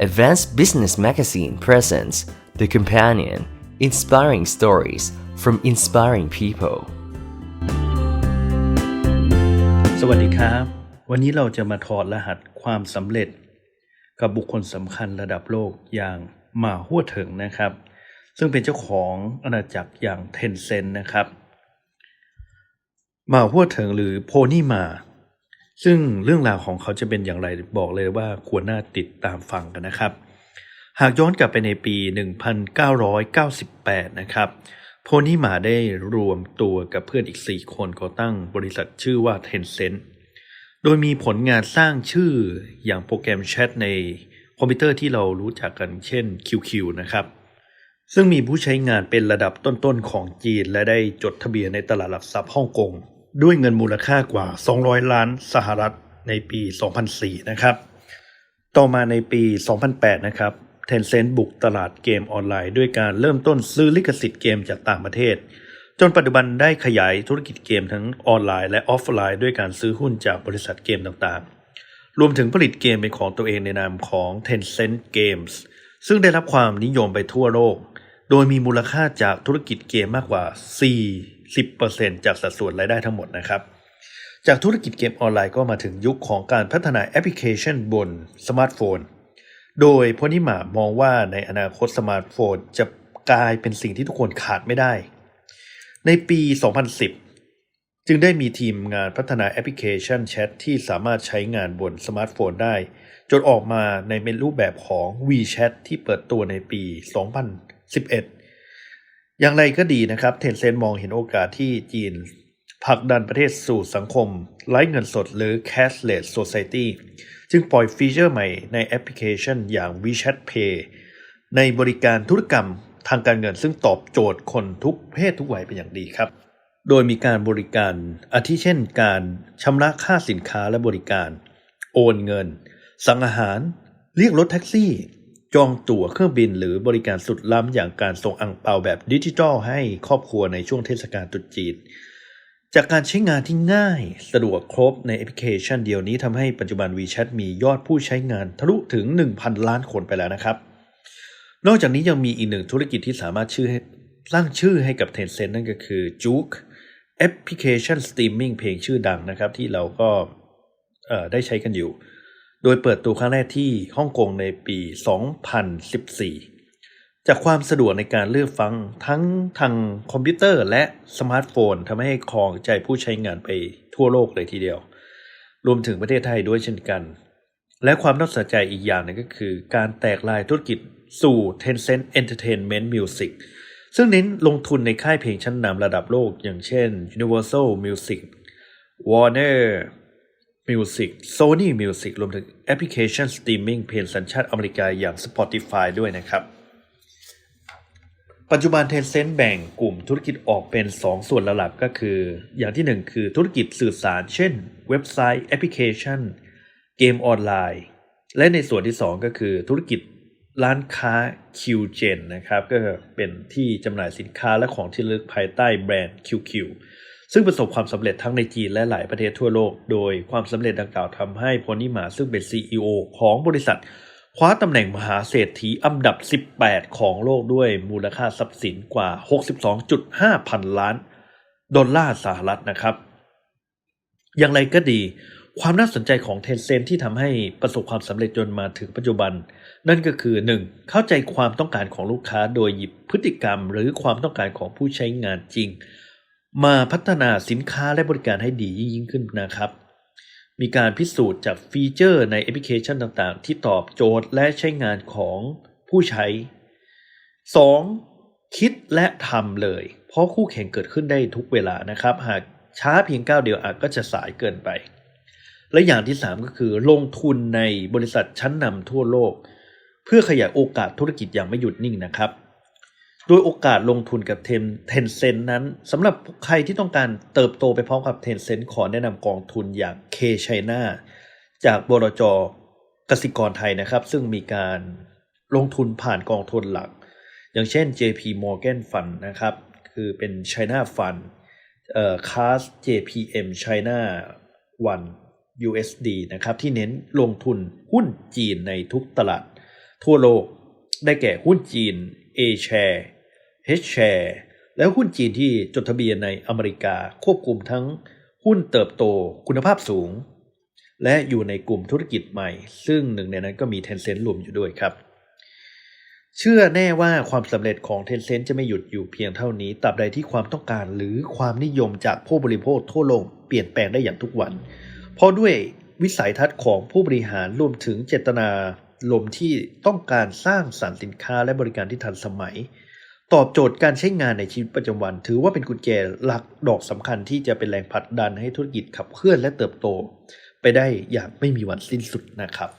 Advanced Business Magazine presents The Companion Inspiring Stories from Inspiring People. สวัสดีครับ วันนี้เราจะมาถอดรหัสความสำเร็จ กับบุคคลสำคัญระดับโลกอย่างหมาหัวเถิงนะครับ ซึ่งเป็นเจ้าของอาณาจักรอย่างเทนเซนนะครับหมาหัวเถิงหรือโพนี่มา ซึ่งเรื่องราวของเขาจะเป็นอย่างไรบอกเลยว่าควรน่าติดตามฟังกันนะครับ หากย้อนกลับไปในปี 1998 นะครับโพนี่มาได้รวมตัวกับเพื่อนอีก 4 คนก่อตั้งบริษัทชื่อว่า Tencent โดยมีผลงานสร้างชื่ออย่างโปรแกรมแชทในคอมพิวเตอร์ที่เรารู้จักกันเช่น QQ นะครับ ซึ่งมีผู้ใช้งานเป็นระดับต้นๆของจีน และได้จดทะเบียนในตลาดหลักทรัพย์ฮ่องกง ด้วยเงินมูลค่ากว่า 200 ล้านสหรัฐในปี 2004 นะครับ ต่อมาในปี 2008 นะครับ Tencent บุกตลาดเกมออนไลน์ ด้วยการเริ่มต้นซื้อลิขสิทธิ์เกมจากต่างประเทศ จนปัจจุบันได้ขยายธุรกิจเกมทั้งออนไลน์และออฟไลน์ด้วยการซื้อหุ้นจากบริษัทเกมต่างๆ รวมถึงผลิตเกมเป็นของตัวเองในนามของ Tencent Games ซึ่งได้รับความนิยมไปทั่วโลก โดยมีมูลค่าจากธุรกิจเกมมากกว่า 40%จากสัดส่วนรายได้ทั้งหมดนะครับ จากธุรกิจเกมออนไลน์ก็มาถึงยุคของการพัฒนาแอปพลิเคชันบนสมาร์ทโฟน โดยพนิมามองว่าในอนาคตสมาร์ทโฟนจะกลายเป็นสิ่งที่ทุกคนขาดไม่ได้ ในปี 2010 จึงได้มีทีมงานพัฒนาแอปพลิเคชันแชทที่สามารถใช้งานบนสมาร์ทโฟนได้ จนออกมาในเป็นรูปแบบของ WeChat ที่เปิดตัวในปี 2011 อย่างไรก็ดีนะครับ Tencent มองเห็นโอกาสที่จีนผลักดันประเทศสู่สังคม ไร้เงินสดหรือ cashless society จึงปล่อยฟีเจอร์ใหม่ในแอปพลิเคชันอย่าง WeChat Pay ในบริการธุรกรรมทางการเงินซึ่งตอบโจทย์คนทุกเพศทุกวัยเป็นอย่างดีครับ โดยมีการบริการอาทิเช่นการชำระค่าสินค้าและบริการ โอนเงิน สั่งอาหาร เรียกรถแท็กซี่ จองตั๋วเครื่องบินหรือบริการสุดล้ำอย่างการส่งอังเปาแบบดิจิทัลให้ครอบครัวในช่วงเทศกาลตรุษจีน จากการใช้งานที่ง่ายสะดวกครบในแอปพลิเคชันเดียวนี้ทำให้ปัจจุบัน WeChat มียอดผู้ใช้งานทะลุถึง 1,000 ล้านคนไปแล้วนะครับ นอกจากนี้ยังมีอีกหนึ่งธุรกิจที่สามารถชื่อให้สร้างชื่อให้กับ Tencent นั่นก็คือ Juke แอปพลิเคชันสตรีมมิ่งเพลงชื่อดังนะครับ ที่เราก็ได้ใช้กันอยู่ โดยเปิดตัวครั้งแรกที่ฮ่องกงในปี 2014 จากความสะดวกในการเลือกฟังทั้งทางคอมพิวเตอร์และสมาร์ทโฟนทำให้ครองใจผู้ใช้งานไปทั่วโลกเลยทีเดียว รวมถึงประเทศไทยด้วยเช่นกัน และความน่าสนใจอีกอย่างหนึงก็คือการแตกลายธุรกิจสู่ Tencent Entertainment Music ซึ่งเน้นลงทุนในค่ายเพลงชั้นนำระดับโลก อย่างเช่น Universal Music Warner Music Sony Music รวมถึงแอปพลิเคชันสตรีมมิ่งเพลงสัญชาติอเมริกาอย่าง Spotify ด้วยนะครับ ปัจจุบัน Tencent แบ่งกลุ่มธุรกิจออกเป็น 2 ส่วนหลักก็คือ อย่างที่ 1 คือธุรกิจสื่อสาร เช่น เว็บไซต์แอปพลิเคชัน เกมออนไลน์ และในส่วนที่ 2 ก็คือธุรกิจร้านค้า QGen นะครับ ก็เป็นที่จำหน่ายสินค้าและของที่ระลึกภายใต้แบรนด์ QQ ซึ่งประสบความสำเร็จทั้งในจีนและหลายประเทศทั่วโลก โดยความสำเร็จดังกล่าวทำให้พอนิมาซึ่งเป็น CEO ของบริษัท คว้าตำแหน่งมหาเศรษฐีอันดับ 18 ของโลกด้วยมูลค่าทรัพย์สินกว่า 62.5 พันล้าน ดอลลาร์สหรัฐนะครับ อย่างไรก็ดีความน่าสนใจของ Tencent ที่ทำให้ประสบความสำเร็จจนมาถึงปัจจุบัน นั่นก็คือ 1. เข้าใจความต้องการของลูกค้าโดยหยิบพฤติกรรม หรือความต้องการของผู้ใช้งานจริง มาพัฒนาสินค้าและบริการให้ดียิ่งขึ้นนะครับ มีการพิสูจน์จากฟีเจอร์ในแอปพลิเคชันต่างๆ ที่ตอบโจทย์และใช้งานของผู้ใช้ 2. คิดและทำเลย เพราะคู่แข่งเกิดขึ้นได้ทุกเวลานะครับ หากช้าเพียงก้าวเดียวอาจก็จะสายเกินไป และอย่างที่ 3 ก็คือลงทุนในบริษัทชั้นนำทั่วโลก เพื่อขยายโอกาสธุรกิจอย่างไม่หยุดนิ่งนะครับ โดยโอกาสลงทุนกับเทนเทนเซนนั้นสำหรับใครที่ต้องการเติบโตไปพร้อมกับเทนเซนขอแนะนำกองทุนอย่าง K China จากบรจกสิกรไทยนะครับ ซึ่งมีการลงทุนผ่านกองทุนหลัก อย่างเช่น JP Morgan Fund นะครับ คือเป็น China Fund เอ่อ CAS JPM China One USD นะครับ ที่เน้นลงทุนหุ้นจีนในทุกตลาดทั่วโลกได้แก่หุ้นจีน A share H share และหุ้นจีนที่จดทะเบียนในอเมริกาควบคุมทั้งหุ้นเติบโตคุณภาพสูง และอยู่ในกลุ่มธุรกิจใหม่ ซึ่งหนึ่งในนั้นก็มี Tencent รวมอยู่ด้วยครับ เชื่อแน่ว่าความสำเร็จของ Tencent จะไม่หยุดอยู่เพียงเท่านี้ตราบใดที่ความต้องการหรือความนิยมจากผู้บริโภคทั่วโลกเปลี่ยนแปลงได้อย่างทุกวัน เพราะด้วยวิสัยทัศน์ของผู้บริหารรวมถึงเจตนาลมที่ต้องการสร้างสรรค์สินค้าและบริการที่ทันสมัย ตอบโจทย์การใช้งานในชีวิตประจำวัน ถือว่าเป็นกุญแจหลักดอกสำคัญที่จะเป็นแรงผลักดันให้ธุรกิจขับเคลื่อนและเติบโต ไปได้อย่างไม่มีวันสิ้นสุดนะครับ